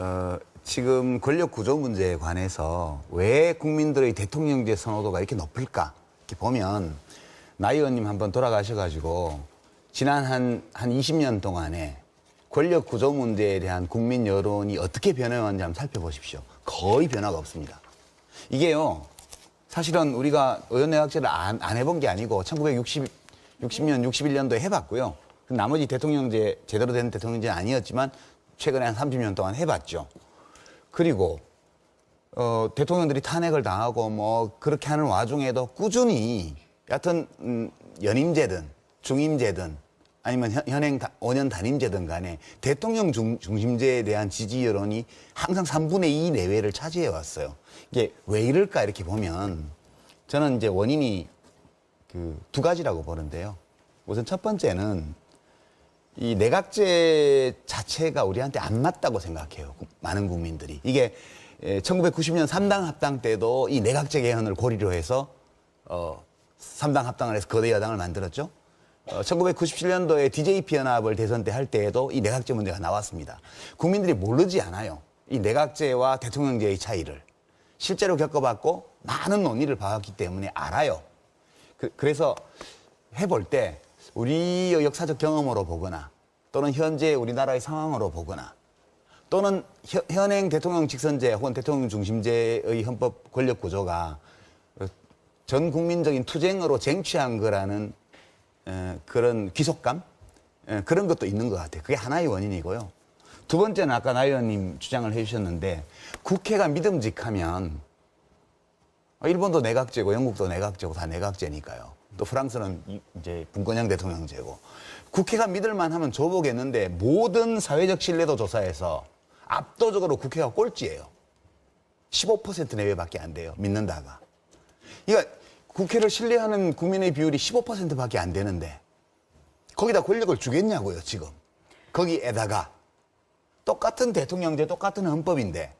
어, 지금 권력 구조 문제에 관해서 왜 국민들의 대통령제 선호도가 이렇게 높을까? 이렇게 보면 나 의원님 한번 돌아가셔가지고 지난 한, 한 20년 동안에 권력 구조 문제에 대한 국민 여론이 어떻게 변해왔는지 한번 살펴보십시오. 거의 변화가 없습니다. 이게요, 사실은 우리가 의원내각제를 안, 안 해본 게 아니고 1960, 60년, 61년도에 해봤고요. 그 나머지 대통령제, 제대로 된 대통령제는 아니었지만 최근에 한 30년 동안 해봤죠. 그리고 어, 대통령들이 탄핵을 당하고 뭐 그렇게 하는 와중에도 꾸준히 여하튼 음, 연임제든 중임제든 아니면 현, 현행 다- 5년 단임제든 간에 대통령 중, 중심제에 대한 지지 여론이 항상 3분의 2 내외를 차지해 왔어요. 이게 왜 이럴까 이렇게 보면 저는 이제 원인이 그 두 가지라고 보는데요. 우선 첫 번째는 이 내각제 자체가 우리한테 안 맞다고 생각해요. 구- 많은 국민들이. 이게 1990년 삼당 합당 때도 이 내각제 개헌을 고리로 해서 어, 3당 합당을 해서 거대 여당을 만들었죠. 어, 1997년도에 DJP 연합을 대선 때 할 때에도 이 내각제 문제가 나왔습니다. 국민들이 모르지 않아요. 이 내각제와 대통령제의 차이를. 실제로 겪어봤고 많은 논의를 봐왔기 때문에 알아요. 그, 래서 해볼 때 우리의 역사적 경험으로 보거나 또는 현재 우리나라의 상황으로 보거나 또는 현, 현행 대통령 직선제 혹은 대통령 중심제의 헌법 권력 구조가 어, 전 국민적인 투쟁으로 쟁취한 거라는 에, 그런 귀속감 에, 그런 것도 있는 것 같아요. 그게 하나의 원인이고요. 두 번째는 아까 나 의원님 주장을 해주셨는데 국회가 믿음직하면 어, 일본도 내각제고 영국도 내각제고 다 내각제니까요. 또 프랑스는 이- 이제 분권형 대통령제고 국회가 믿을만 하면 줘보겠는데 모든 사회적 신뢰도 조사에서 압도적으로 국회가 꼴찌예요. 15% 내외밖에 안 돼요. 믿는다가. 그러니까 국회를 신뢰하는 국민의 비율이 15%밖에 안 되는데 거기다 권력을 주겠냐고요, 지금. 거기에다가 똑같은 대통령제, 똑같은 헌법인데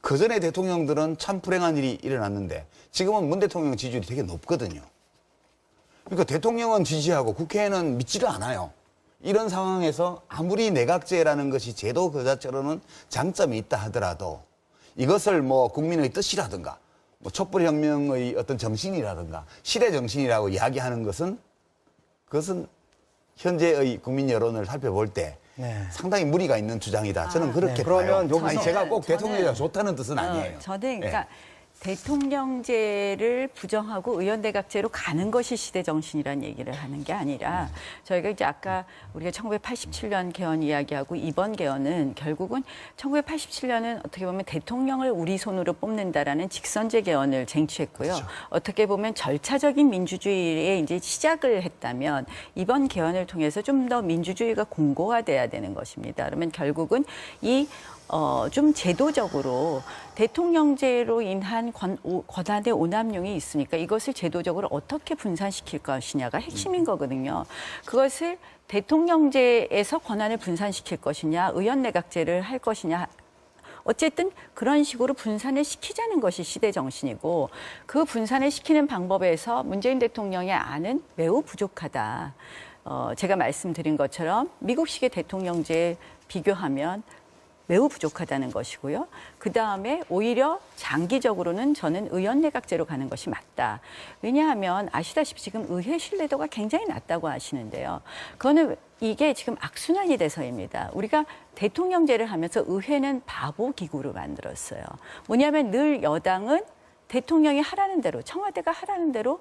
그 전에 대통령들은 참 불행한 일이 일어났는데 지금은 문 대통령 지지율이 되게 높거든요. 그러니까 대통령은 지지하고 국회에는 믿지를 않아요. 이런 상황에서 아무리 내각제라는 것이 제도 그 자체로는 장점이 있다 하더라도 이것을 뭐 국민의 뜻이라든가 뭐 촛불혁명의 어떤 정신이라든가 시대 정신이라고 이야기하는 것은 그것은 현재의 국민 여론을 살펴볼 때 네. 상당히 무리가 있는 주장이다. 저는 그렇게 네, 그러면 봐요. 여기서- 아니, 제가 꼭 저는- 대통령이 좋다는 뜻은 어, 아니에요. 저는 예. 그러니까 대통령제를 부정하고 의원내각제로 가는 것이 시대 정신이라는 얘기를 하는 게 아니라 저희가 이제 아까 우리가 1987년 개헌 이야기하고 이번 개헌은 결국은 1987년은 어떻게 보면 대통령을 우리 손으로 뽑는다라는 직선제 개헌을 쟁취했고요. 어떻게 보면 절차적인 민주주의에 이제 시작을 했다면 이번 개헌을 통해서 좀 더 민주주의가 공고화돼야 되는 것입니다. 그러면 결국은 이 어, 좀 제도적으로 대통령제로 인한 권, 오- 권한의 오남용이 있으니까 이것을 제도적으로 어떻게 분산시킬 것이냐가 핵심인 거거든요. 그것을 대통령제에서 권한을 분산시킬 것이냐, 의원내각제를 할 것이냐, 어쨌든 그런 식으로 분산을 시키자는 것이 시대 정신이고 그 분산을 시키는 방법에서 문재인 대통령의 안은 매우 부족하다. 어, 제가 말씀드린 것처럼 미국식의 대통령제에 비교하면 매우 부족하다는 것이고요. 그 다음에 오히려 장기적으로는 저는 의원 내각제로 가는 것이 맞다. 왜냐하면 아시다시피 지금 의회 신뢰도가 굉장히 낮다고 하시는데요. 그거는 이게 지금 악순환이 돼서입니다. 우리가 대통령제를 하면서 의회는 바보 기구로 만들었어요. 뭐냐면 늘 여당은 대통령이 하라는 대로 청와대가 하라는 대로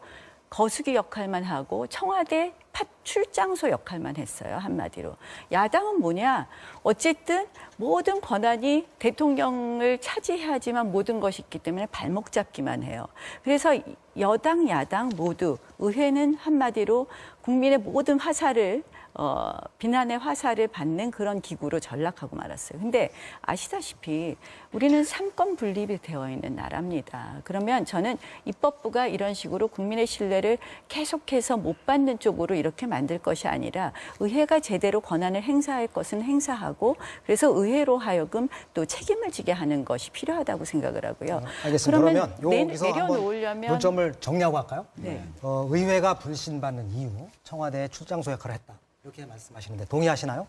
거수기 역할만 하고 청와대 파출 장소 역할만 했어요 한마디로. 야당은 뭐냐? 어쨌든 모든 권한이 대통령을 차지해야지만 모든 것이 있기 때문에 발목 잡기만 해요. 그래서 여당 야당 모두 의회는 한마디로 국민의 모든 화살을 어, 비난의 화살을 받는 그런 기구로 전락하고 말았어요. 근데 아시다시피 우리는 삼권 분립이 되어 있는 나라입니다. 그러면 저는 입법부가 이런 식으로 국민의 신뢰를 계속해서 못 받는 쪽으로 이렇게 만들 것이 아니라 의회가 제대로 권한을 행사할 것은 행사하고 그래서 의회로 하여금 또 책임을 지게 하는 것이 필요하다고 생각을 하고요. 알겠습니다. 그러면, 내- 여기서 내려놓으려면 논점을 정리하고 할까요? 네. 어, 의회가 불신받는 이유, 청와대의 출장 소 역할을 했다. 이렇게 말씀하시는데 동의하시나요?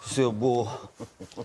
글쎄요, 뭐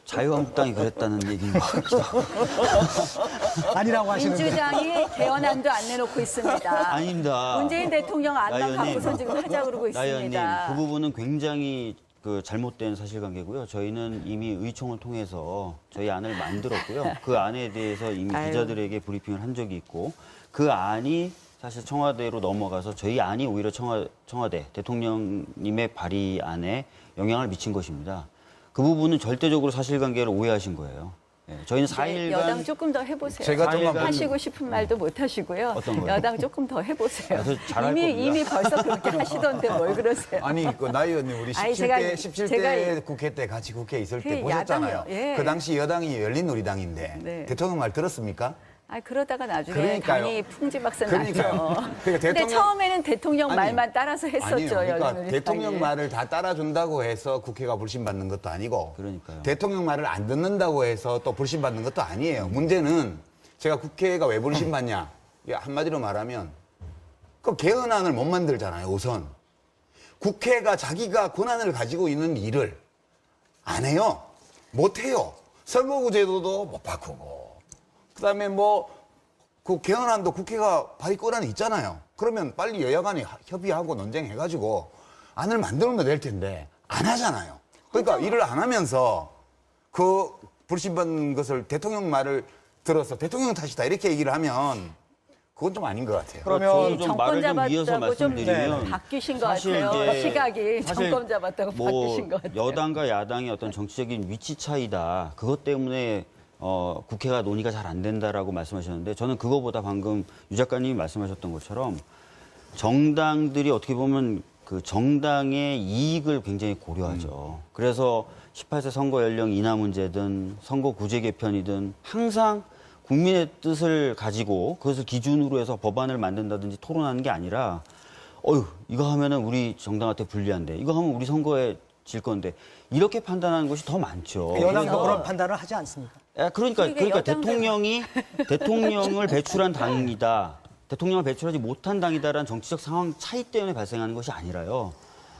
자유한국당이 그랬다는 얘기인 것 같기도 하고. 아니라고 하시는데. 민주당이 개헌안도 안 내놓고 있습니다. 아닙니다. 문재인 대통령 안만 갖고선 지금 하자 그러고 나 의원님, 있습니다. 그 부분은 굉장히 그 잘못된 사실관계고요. 저희는 이미 의총을 통해서 저희 안을 만들었고요. 그 안에 대해서 이미 아유. 기자들에게 브리핑을 한 적이 있고 그 안이 사실 청와대로 넘어가서 저희 안이 오히려 청와, 청와대 대통령님의 발의 안에 영향을 미친 것입니다. 그 부분은 절대적으로 사실관계를 오해하신 거예요. 예, 저희는 네, 4일간 여당 조금 더 해보세요. 제가 사일간- 하시고 싶은 말도 못 하시고요. 어떤 거요? 여당 조금 더 해보세요. 아, 이미 겁니다. 이미 벌써 그렇게 하시던데 뭘 그러세요? 아니 그 나이 의원님 우리 17대 아니, 제가- 17대 제가 국회 때 같이 국회 에 있을 때그 보셨잖아요. 야당이요. 예. 그 당시 여당이 열린우리당인데 네. 대통령 말 들었습니까? 아 그러다가 나중에 그러니까요. 당이 풍지박산 그러니까요. 났죠. 그러니까 근데 대통령- 처음에는 대통령 아니, 말만 따라서 했었죠. 아니에요. 그러니까. 대통령 말을 다 따라준다고 해서 국회가 불신받는 것도 아니고 그러니까요. 대통령 말을 안 듣는다고 해서 또 불신받는 것도 아니에요. 문제는 제가 국회가 왜 불신받냐 이게 한마디로 말하면 그 개헌안을 못 만들잖아요. 우선 국회가 자기가 권한을 가지고 있는 일을 안 해요. 못 해요. 선거구 제도도 못 바꾸고 그다음에 뭐 그 개헌안도 국회가 발의 권한이 있잖아요. 그러면 빨리 여야 간에 하- 협의하고 논쟁해가지고 안을 만들면 될 텐데 안 하잖아요. 그러니까 일을 안 하면서 그 불신받는 것을 대통령 말을 들어서 대통령 탓이다 이렇게 얘기를 하면 그건 좀 아닌 것 같아요. 그러면 저도 좀 정권 말을 좀 이어서 잡았다고 좀 말씀드리면 네, 바뀌신 것 사실 같아요. 이제 시각이 사실 정권 잡았다고 뭐 바뀌신 것 같아요. 여당과 야당의 어떤 정치적인 위치 차이다. 그것 때문에 어, 국회가 논의가 잘 안 된다라고 말씀하셨는데 저는 그거보다 방금 유 작가님이 말씀하셨던 것처럼 정당들이 어떻게 보면 그 정당의 이익을 굉장히 고려하죠. 그래서 18세 선거 연령 인하 문제든 선거 구제 개편이든 항상 국민의 뜻을 가지고 그것을 기준으로 해서 법안을 만든다든지 토론하는 게 아니라 어휴 이거 하면은 우리 정당한테 불리한데 이거 하면 우리 선거에 질 건데 이렇게 판단하는 것이 더 많죠. 여당도 그래서- 그런 판단을 하지 않습니까? 야, 그러니까 그러니까 그러니까 대통령이 대통령을 배출한 당이다. 대통령을 배출하지 못한 당이다라는 정치적 상황 차이 때문에 발생하는 것이 아니라요.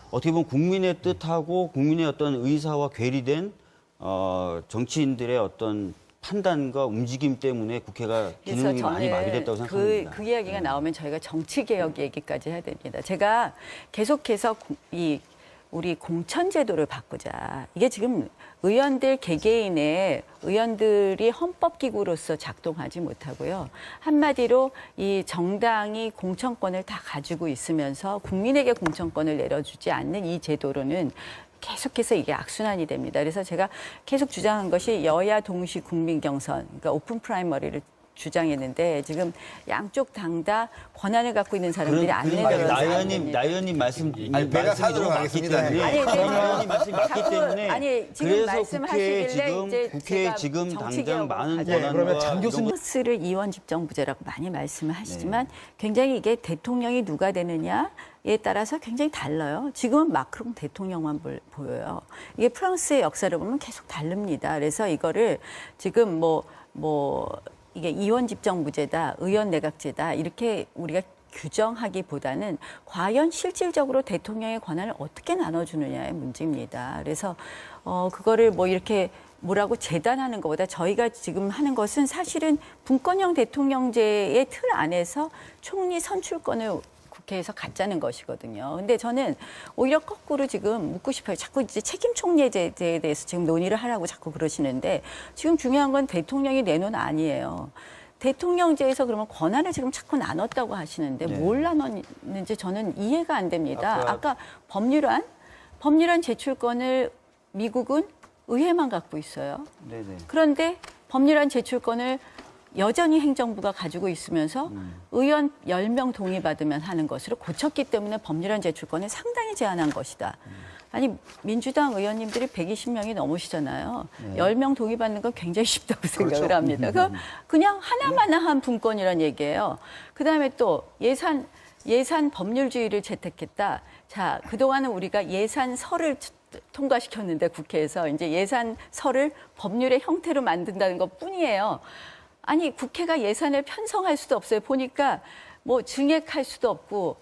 어떻게 보면 국민의 뜻하고 국민의 어떤 의사와 괴리된 어, 정치인들의 어떤 판단과 움직임 때문에 국회가 기능이 많이 마비됐다고 그, 생각합니다. 그 이야기가 나오면 저희가 정치 개혁 얘기까지 해야 됩니다. 제가 계속해서 구- 이 우리 공천 제도를 바꾸자. 이게 지금 의원들 개개인의 의원들이 헌법 기구로서 작동하지 못하고요. 한마디로 이 정당이 공천권을 다 가지고 있으면서 국민에게 공천권을 내려주지 않는 이 제도로는 계속해서 이게 악순환이 됩니다. 그래서 제가 계속 주장한 것이 여야 동시 국민 경선, 그러니까 오픈 프라이머리를 주장했는데 지금 양쪽 당 다 권한을 갖고 있는 사람들이 안 내려서 나안 의원님. 나 의원님 말씀 아니, 배가 가겠습니다. 때문에 아니, 네, 나 의원님 말씀이 맞기 때문에 아니, 지금 그래서 말씀하시길래 국회에 지금 이제 국회에 제가 지금 당장 많은 권한과 그러면 장 교수님 프랑스를 이원 집정부제라고 많이 말씀을 하시지만 네. 굉장히 이게 대통령이 누가 되느냐 에 따라서 굉장히 달라요. 지금은 마크롱 대통령만 볼- 보여요. 이게 프랑스의 역사를 보면 계속 다릅니다. 그래서 이거를 지금 뭐 뭐 이게 이원 집정부제다, 의원 내각제다 이렇게 우리가 규정하기보다는 과연 실질적으로 대통령의 권한을 어떻게 나눠주느냐의 문제입니다. 그래서 어 그거를 뭐 이렇게 뭐라고 재단하는 것보다 저희가 지금 하는 것은 사실은 분권형 대통령제의 틀 안에서 총리 선출권을 국회에서 갖자는 것이거든요. 근데 저는 오히려 거꾸로 지금 묻고 싶어요. 자꾸 이제 책임 총리제에 대해서 지금 논의를 하라고 자꾸 그러시는데 지금 중요한 건 대통령이 내놓은 아니에요. 대통령제에서 그러면 권한을 지금 자꾸 나눴다고 하시는데 네. 뭘 나눴는지 저는 이해가 안 됩니다. 아까- 아까 법률안 법률안 제출권을 미국은 의회만 갖고 있어요. 네네. 그런데 법률안 제출권을 여전히 행정부가 가지고 있으면서 음. 의원 10명 동의받으면 하는 것으로 고쳤기 때문에 법률안 제출권을 상당히 제한한 것이다. 음. 아니 민주당 의원님들이 120명이 넘으시잖아요. 네. 10명 동의받는 건 굉장히 쉽다고 생각을 그렇죠. 합니다. 그 그냥 하나마나한 분권이란 얘기예요. 그다음에 또 예산 예산 법률주의를 채택했다. 자, 그동안은 우리가 예산서를 통과시켰는데 국회에서 이제 예산서를 법률의 형태로 만든다는 것 뿐이에요. 아니, 국회가 예산을 편성할 수도 없어요. 보니까 뭐 증액할 수도 없고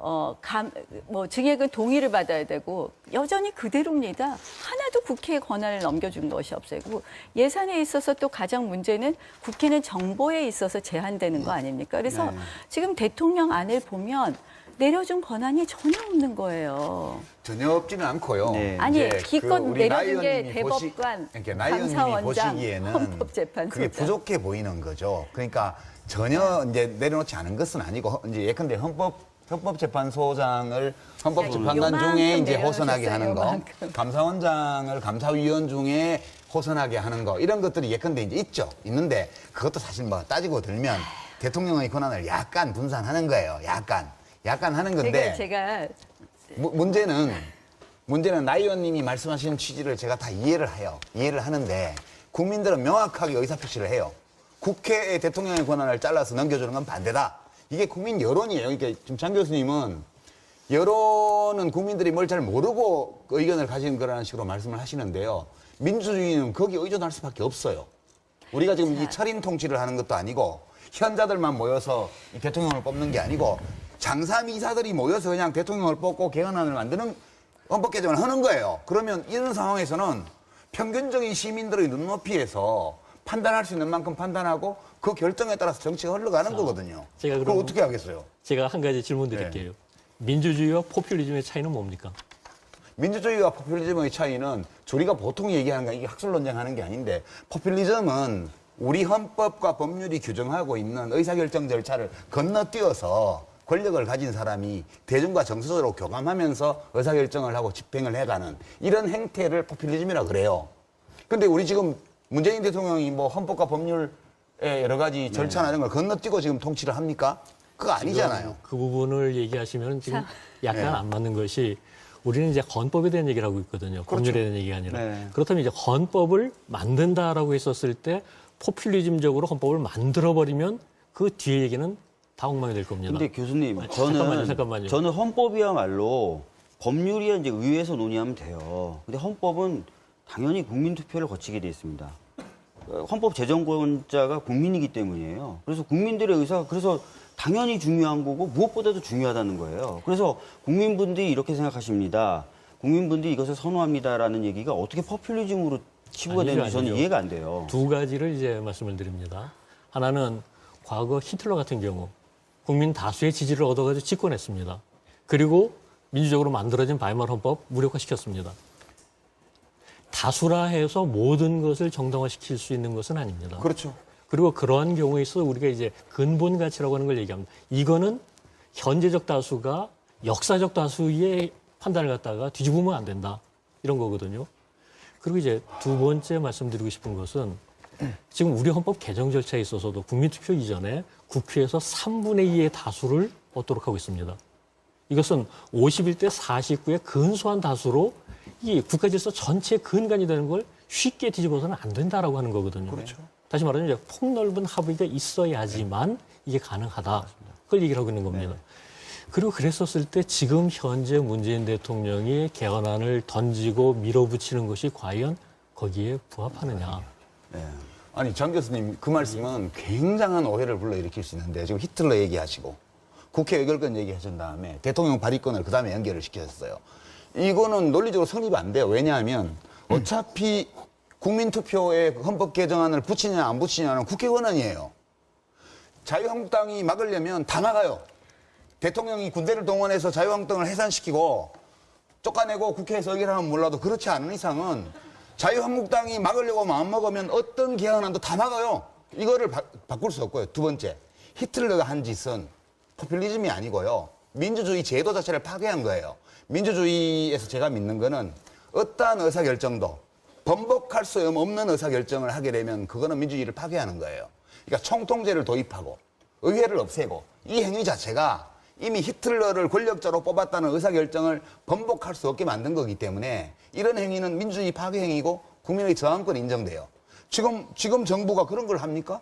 어, 감, 뭐 증액은 동의를 받아야 되고 여전히 그대로입니다. 하나도 국회에 권한을 넘겨준 것이 없어요. 그리고 예산에 있어서 또 가장 문제는 국회는 정보에 있어서 제한되는 거 아닙니까? 그래서 지금 대통령 안을 보면 내려준 권한이 전혀 없는 거예요. 전혀 없지는 않고요. 네. 아니, 이제 기껏 그 우리 내려준 나게 보시- 대법관, 그러니까 나 의원님이 감사원장, 보시기에는 헌법재판소장. 그게 부족해 보이는 거죠. 그러니까 전혀 이제 내려놓지 않은 것은 아니고 허- 이제 예컨대 헌법 헌법재판소장을 헌법재판관 요만큼 중에 이제 호선하게 하는 거, 요만큼. 감사원장을 감사위원 중에 호선하게 하는 거 이런 것들이 예컨대 이제 있죠. 있는데 그것도 사실 뭐 따지고 들면 대통령의 권한을 약간 분산하는 거예요. 약간 약간 하는 건데 제가 제가 무- 문제는 문제는 나 의원님이 말씀하신 취지를 제가 다 이해를 해요. 이해를 하는데 국민들은 명확하게 의사표시를 해요. 국회의 대통령의 권한을 잘라서 넘겨주는 건 반대다. 이게 국민 여론이에요. 그러니까 지금 장 교수님은 여론은 국민들이 뭘 잘 모르고 그 의견을 가진 거라는 식으로 말씀을 하시는데요. 민주주의는 거기에 의존할 수밖에 없어요. 우리가 지금 이 철인 통치를 하는 것도 아니고 현자들만 모여서 이 대통령을 뽑는 게 아니고 장사미사들이 모여서 그냥 대통령을 뽑고 개헌안을 만드는 헌법 개정을 하는 거예요. 그러면 이런 상황에서는 평균적인 시민들의 눈높이에서 판단할 수 있는 만큼 판단하고 그 결정에 따라서 정치가 흘러가는 거거든요. 제가 그럼- 어떻게 하겠어요? 제가 한 가지 질문 네. 드릴게요. 민주주의와 포퓰리즘의 차이는 뭡니까? 민주주의와 포퓰리즘의 차이는 우리가 보통 얘기하는 거 이게 학술 논쟁하는 게 아닌데 포퓰리즘은 우리 헌법과 법률이 규정하고 있는 의사결정 절차를 건너뛰어서 권력을 가진 사람이 대중과 정서적으로 교감하면서 의사결정을 하고 집행을 해가는 이런 행태를 포퓰리즘이라 그래요. 근데 우리 지금 문재인 대통령이 뭐 헌법과 법률의 여러 가지 절차나 이런 걸 건너뛰고 지금 통치를 합니까? 그거 아니잖아요. 그 부분을 얘기하시면 지금 약간 네. 안 맞는 것이 우리는 이제 헌법에 대한 얘기를 하고 있거든요. 그렇죠. 법률에 대한 얘기가 아니라. 네. 그렇다면 이제 헌법을 만든다라고 했었을 때 포퓰리즘적으로 헌법을 만들어버리면 그 뒤에 얘기는 다 엉망이 될 겁니다. 근데 교수님, 아니, 저는 잠깐만요, 잠깐만요. 저는 헌법이야말로 법률이야 이제 의회에서 논의하면 돼요. 근데 헌법은 당연히 국민 투표를 거치게 돼 있습니다. 어, 헌법 제정권자가 국민이기 때문이에요. 그래서 국민들의 의사가 그래서 당연히 중요한 거고 무엇보다도 중요하다는 거예요. 그래서 국민분들이 이렇게 생각하십니다. 국민분들이 이것을 선호합니다라는 얘기가 어떻게 포퓰리즘으로 치부가 아니죠, 되는지 저는 아니죠. 이해가 안 돼요. 두 가지를 이제 말씀을 드립니다. 하나는 과거 히틀러 같은 경우 국민 다수의 지지를 얻어가지고 집권했습니다. 그리고 민주적으로 만들어진 바이마르 헌법 무력화시켰습니다. 다수라 해서 모든 것을 정당화시킬 수 있는 것은 아닙니다. 그렇죠. 그리고 그러한 경우에 있어 우리가 이제 근본 가치라고 하는 걸 얘기합니다. 이거는 현재적 다수가 역사적 다수의 판단을 갖다가 뒤집으면 안 된다. 이런 거거든요. 그리고 이제 두 번째 말씀드리고 싶은 것은 지금 우리 헌법 개정 절차에 있어서도 국민투표 이전에 국회에서 3분의 2의 다수를 얻도록 하고 있습니다. 이것은 51대 49의 근소한 다수로 이 국가 질서 전체의 근간이 되는 걸 쉽게 뒤집어서는 안 된다라고 하는 거거든요. 그렇죠. 다시 말하면 이제 폭넓은 합의가 있어야지만 이게 가능하다. 그걸 얘기를 하고 있는 겁니다. 그리고 그랬었을 때 지금 현재 문재인 대통령이 개헌안을 던지고 밀어붙이는 것이 과연 거기에 부합하느냐. 아니 장 교수님 그 말씀은 굉장한 오해를 불러일으킬 수 있는데 지금 히틀러 얘기하시고 국회 의결권 얘기하신 다음에 대통령 발의권을 그 다음에 연결을 시켰어요. 이거는 논리적으로 성립이 안 돼요. 왜냐하면 어차피 국민투표에 헌법 개정안을 붙이냐 안 붙이냐는 국회 권한이에요. 자유한국당이 막으려면 다 막아요. 대통령이 군대를 동원해서 자유한국당을 해산시키고 쫓아내고 국회에서 의결하면 몰라도 그렇지 않은 이상은 자유한국당이 막으려고 마음먹으면 어떤 개헌안도 다 막아요. 이거를 바, 바꿀 수 없고요. 두 번째, 히틀러가 한 짓은 포퓰리즘이 아니고요. 민주주의 제도 자체를 파괴한 거예요. 민주주의에서 제가 믿는 거는 어떠한 의사결정도 번복할 수 없는 의사결정을 하게 되면 그거는 민주주의를 파괴하는 거예요. 그러니까 총통제를 도입하고 의회를 없애고 이 행위 자체가 이미 히틀러를 권력자로 뽑았다는 의사결정을 번복할 수 없게 만든 거기 때문에 이런 행위는 민주주의 파괴 행위고 국민의 저항권이 인정돼요. 지금 지금 정부가 그런 걸 합니까?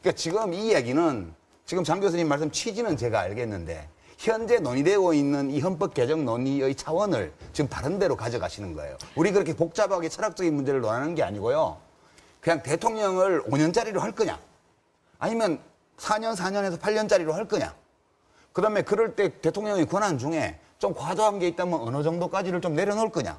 그러니까 지금 이 얘기는 지금 장 교수님 말씀 취지는 제가 알겠는데 현재 논의되고 있는 이 헌법 개정 논의의 차원을 지금 다른 데로 가져가시는 거예요. 우리 그렇게 복잡하게 철학적인 문제를 논하는 게 아니고요. 그냥 대통령을 5년짜리로 할 거냐? 아니면 4년, 4년에서 8년짜리로 할 거냐? 그다음에 그럴 때 대통령의 권한 중에 좀 과도한 게 있다면 어느 정도까지를 좀 내려놓을 거냐.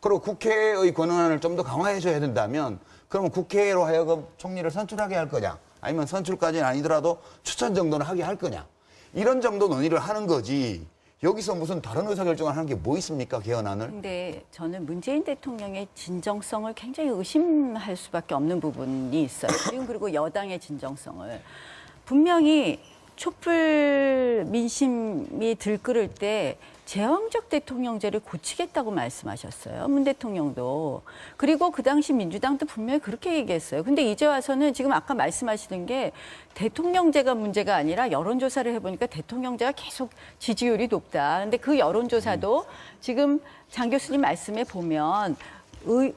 그리고 국회의 권한을 좀 더 강화해 줘야 된다면 그러면 국회로 하여금 총리를 선출하게 할 거냐. 아니면 선출까지는 아니더라도 추천 정도는 하게 할 거냐. 이런 정도 논의를 하는 거지. 여기서 무슨 다른 의사결정을 하는 게 뭐 있습니까, 개헌안을? 근데 저는 문재인 대통령의 진정성을 굉장히 의심할 수밖에 없는 부분이 있어요. 지금 그리고 여당의 진정성을 분명히 촛불 민심이 들끓을 때 제왕적 대통령제를 고치겠다고 말씀하셨어요. 문 대통령도. 그리고 그 당시 민주당도 분명히 그렇게 얘기했어요. 근데 이제 와서는 지금 아까 말씀하시는 게 대통령제가 문제가 아니라 여론조사를 해보니까 대통령제가 계속 지지율이 높다. 근데 그 여론조사도 지금 장 교수님 말씀에 보면 의,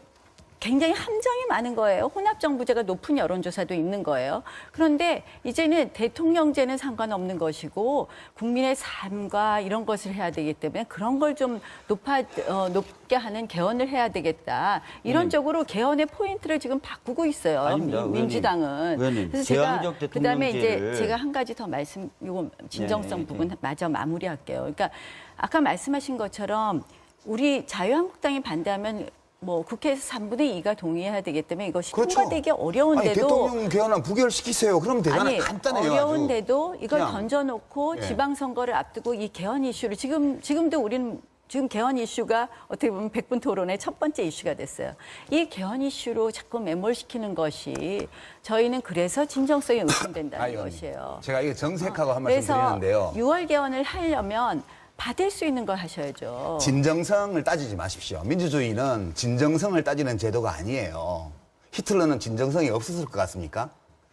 굉장히 함정이 많은 거예요. 혼합정부제가 높은 여론조사도 있는 거예요. 그런데 이제는 대통령제는 상관없는 것이고 국민의 삶과 이런 것을 해야 되기 때문에 그런 걸 좀 높아 어, 높게 하는 개헌을 해야 되겠다. 이런 쪽으로 개헌의 포인트를 지금 바꾸고 있어요. 아닙니다, 민-. 의원님, 그래서 제가 그다음에 이제 제가 한 가지 더 말씀 요거 진정성 네, 네, 부분 네. 마저 마무리할게요. 그러니까 아까 말씀하신 것처럼 우리 자유한국당이 반대하면 뭐 국회에서 3분의 2가 동의해야 되기 때문에 이것이 통과되기 아니, 어려운데도 대통령 개헌안 부결시키세요. 되잖아요. 아니 간단해요. 어려운데도 이걸 그냥. 던져놓고 예. 지방선거를 앞두고 이 개헌 이슈를 지금 지금도 우리는 지금 개헌 이슈가 어떻게 보면 백분 토론의 첫 번째 이슈가 됐어요. 이 개헌 이슈로 자꾸 매몰시키는 것이 저희는 그래서 진정성이 의심된다는 아니, 것이에요. 제가 이거 정색하고 한 말씀 드리는데요. 6월 개헌을 하려면 받을 수 있는 걸 하셔야죠. 진정성을 따지지 마십시오. 민주주의는 진정성을 따지는 제도가 아니에요. 히틀러는 진정성이 없었을 것 같습니까?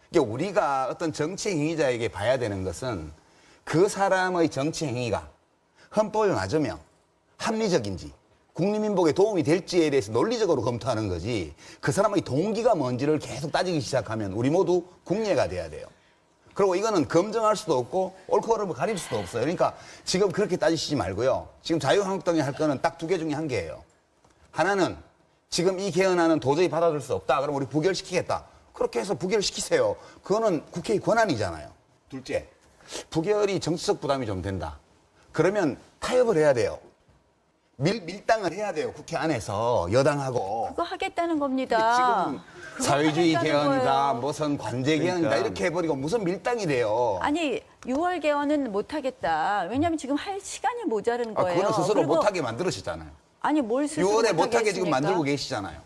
그러니까 우리가 어떤 정치 행위자에게 봐야 되는 것은 그 사람의 정치 행위가 헌법에 맞으며 합리적인지 국민민복에 도움이 될지에 대해서 논리적으로 검토하는 거지 그 사람의 동기가 뭔지를 계속 따지기 시작하면 우리 모두 국례가 돼야 돼요. 그리고 이거는 검증할 수도 없고 옳고 그름을 가릴 수도 없어요. 그러니까 지금 그렇게 따지시지 말고요. 지금 자유한국당이 할 거는 딱 두 개 중에 한 개예요. 하나는 지금 이 개헌안은 도저히 받아들일 수 없다. 그럼 우리 부결시키겠다. 그렇게 해서 부결시키세요. 그거는 국회의 권한이잖아요. 둘째, 부결이 정치적 부담이 좀 된다. 그러면 타협을 해야 돼요. 밀, 밀당을 해야 돼요. 국회 안에서 여당하고. 그거 하겠다는 겁니다. 지금 그거 사회주의 하겠다는 개헌이다, 거예요. 무슨 관제 개헌이다 그러니까. 이렇게 해버리고 무슨 밀당이 돼요. 아니 6월 개헌은 못 하겠다. 왜냐하면 지금 할 시간이 모자른 아, 거예요. 그거는 스스로 그리고 못하게 만들으셨잖아요. 아니 뭘 스스로 6월에 못하게 지금 하겠습니까? 만들고 계시잖아요.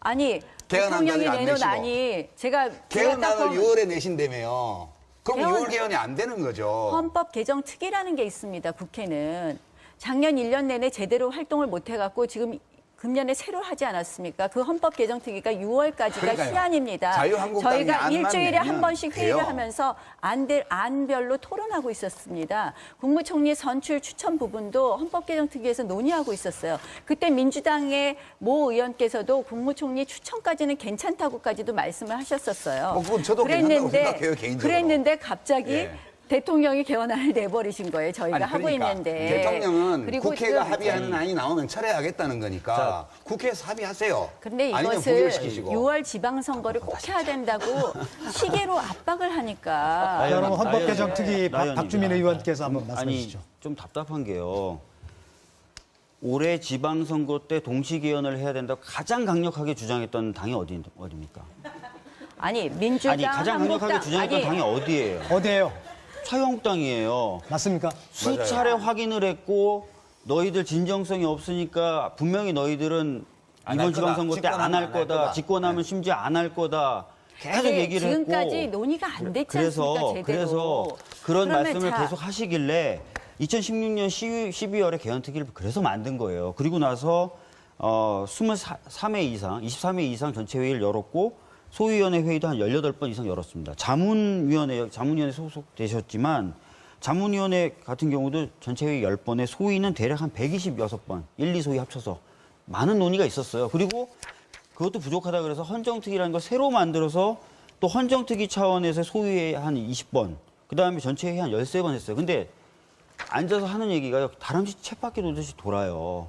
아니 개헌안까지 대통령이 안 내놓은 내시고. 안이 제가 제가 딱 개헌안을 보면 6월에 내신다며요. 그럼 개헌- 6월 개헌이 안 되는 거죠. 헌법 개정 특위라는 게 있습니다. 국회는 작년 1년 내내 제대로 활동을 못 해갖고 지금 금년에 새로 하지 않았습니까? 그 헌법 개정 특위가 6월까지가 그러니까요. 시한입니다. 저희가 일주일에 한 번씩 회의를 돼요. 하면서 안들 안별로 토론하고 있었습니다. 국무총리 선출 추천 부분도 헌법 개정 특위에서 논의하고 있었어요. 그때 민주당의 모 의원께서도 국무총리 추천까지는 괜찮다고까지도 말씀을 하셨었어요. 뭐 그건 저도 개인적으로. 그랬는데 갑자기 예. 대통령이 개헌안을 내버리신 거예요. 저희가 아니, 하고 그러니까 있는데. 대통령은 그리고 국회가 지금 합의하는 안이 나오면 철회하겠다는 거니까 국회에서 합의하세요. 근데 아니면 이것을 부결시키시고. 6월 지방선거를 꼭 해야 된다고 시계로 압박을 하니까 나연- 여러분 헌법 개정 특위 박- 나연입니다. 박주민 의원께서 한번 말씀해 아니, 주시죠. 좀 답답한 게요. 올해 지방선거 때 동시개헌을 해야 된다고 가장 강력하게 주장했던 당이 어디, 어디입니까? 아니 민주당 아니, 가장 강력하게 한국당, 주장했던 아니, 당이 어디예요? 어디예요? 자유한국당이에요. 맞습니까? 수차례 확인을 했고 너희들 진정성이 없으니까 분명히 너희들은 안할 이번 지방선거 거다. 때안할 집권하면 안할 거다. 거다. 집권하면 심지어 안 할 거다. 계속 근데 얘기를 지금까지 했고 논의가 안 됐지 그래서 않습니까 제대로. 그래서 그런 그러면 말씀을 자, 계속 하시길래 2016년 12, 12월에 개헌특위를 그래서 만든 거예요. 그리고 나서 어 23회 이상, 23회 이상 전체 회의를 열었고 소위원회 회의도 한 18번 이상 열었습니다. 자문위원회 자문위원회 소속되셨지만 자문위원회 같은 경우도 전체 회의 10번에 소위는 대략 한 126번, 1, 2소위 합쳐서 많은 논의가 있었어요. 그리고 그것도 부족하다 그래서 헌정특위라는 걸 새로 만들어서 또 헌정특위 차원에서 소위에 한 20번, 그 다음에 전체 회의 한 13번 했어요. 근데 앉아서 하는 얘기가 다람쥐 챗바퀴 돌듯이 돌아요.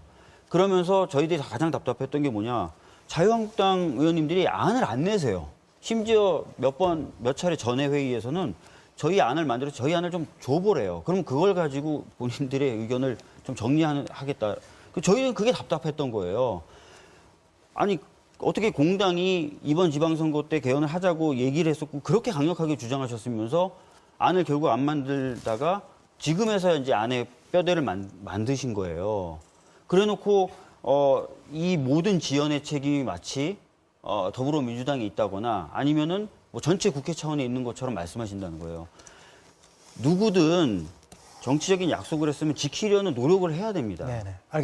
그러면서 저희들이 가장 답답했던 게 뭐냐. 자유한국당 의원님들이 안을 안 내세요. 심지어 몇 번, 몇 차례 전에 회의에서는 저희 안을 만들어 서 저희 안을 좀 줘보래요. 그럼 그걸 가지고 본인들의 의견을 좀 정리하겠다. 그 저희는 그게 답답했던 거예요. 아니 어떻게 공당이 이번 지방선거 때 개헌을 하자고 얘기를 했었고 그렇게 강력하게 주장하셨으면서 안을 결국 안 만들다가 지금에서야 이제 안에 뼈대를 만, 만드신 거예요. 그래 놓고 어, 이 모든 지연의 책임이 마치 어, 더불어민주당에 있다거나 아니면은 뭐 전체 국회 차원에 있는 것처럼 말씀하신다는 거예요. 누구든 정치적인 약속을 했으면 지키려는 노력을 해야 됩니다. 네네. 알겠습니다.